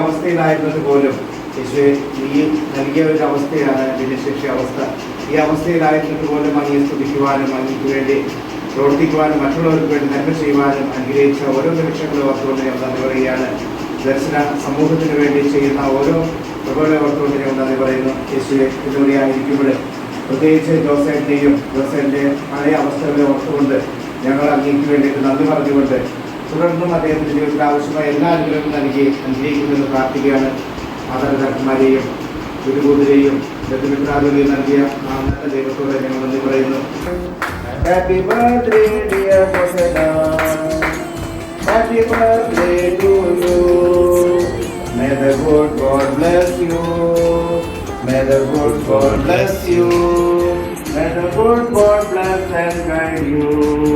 അവസ്ഥയിലായിരുന്നത് പോലും യേശുവെ നീ നൽകിയ ഒരു അവസ്ഥയാണ് ഭിന്നശേഷ അവസ്ഥ. ഈ അവസ്ഥയിലായിരുന്നത് പോലും അങ്ങയെ സ്തുതിക്കുവാനും അങ്ങേക്ക് വേണ്ടി പ്രവർത്തിക്കുവാനും മറ്റുള്ളവർക്ക് വേണ്ടി നന്മ ചെയ്യുവാനും അനുഗ്രഹിച്ച ഓരോ നിമിഷങ്ങളും ഓർത്തുകൊണ്ട് ഞാൻ നന്ദി പറയുകയാണ്. ദർശന സമൂഹത്തിന് വേണ്ടി ചെയ്യുന്ന ഓരോ പ്രബോധന ഓർത്തുകൊണ്ട് ഞാൻ നന്ദി പറയുന്നു. യേശുവെ ഇതുവരെയായിരിക്കുമ്പോൾ പ്രത്യേകിച്ച് ജോസേന്റെയും ജോസേന്റെ പഴയ അവസ്ഥകളെ ഓർത്തുകൊണ്ട് ഞങ്ങൾ അങ്ങേക്ക് വേണ്ടിയിട്ട് നന്ദി പറഞ്ഞുകൊണ്ട് തുടർന്നും അദ്ദേഹത്തിന് ജീവിതത്തിൽ ആവശ്യമായ എല്ലാ അനുഗ്രഹവും നൽകി അനുഗ്രഹിക്കുമെന്ന് പ്രാർത്ഥിക്കുകയാണ് മാതാപിതാക്കന്മാരെയും ഗുരുകൂതരെയും ബന്ധുമിത്രാദികളെയും നൽകിയ നല്ല ദൈവത്തോടെ ഞങ്ങൾ നന്ദി പറയുന്നു you May the good God bless you. May the good God bless you. May the good God bless and guide you.